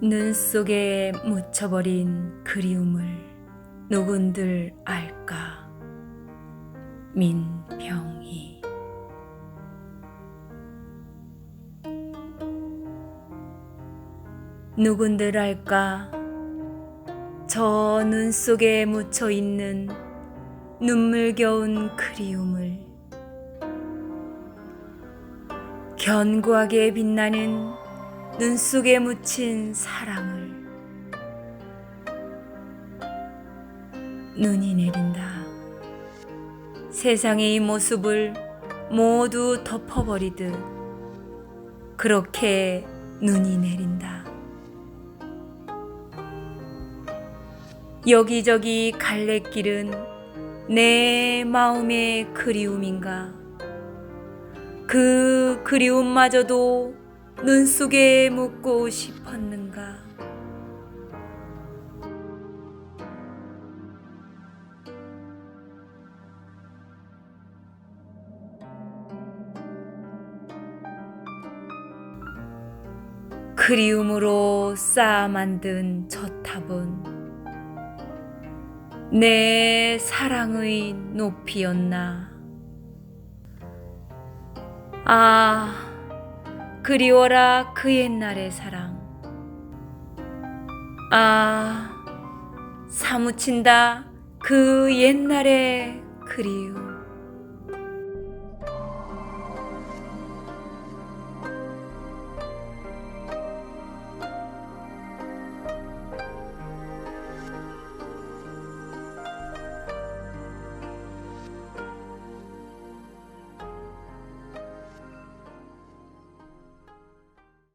눈 속에 묻혀버린 그리움을 누군들 알까? 민병희 누군들 알까? 저 눈 속에 묻혀 있는 눈물겨운 그리움을 견고하게 빛나는 눈 속에 묻힌 사랑을 눈이 내린다. 세상의 이 모습을 모두 덮어버리듯 그렇게 눈이 내린다. 여기저기 갈래길은 내 마음의 그리움인가? 그 그리움마저도 눈 속에 묻고 싶었는가? 그리움으로 쌓아 만든 저 탑은 내 사랑의 높이였나? 아, 그리워라 그 옛날의 사랑. 아, 사무친다 그 옛날의 그리움.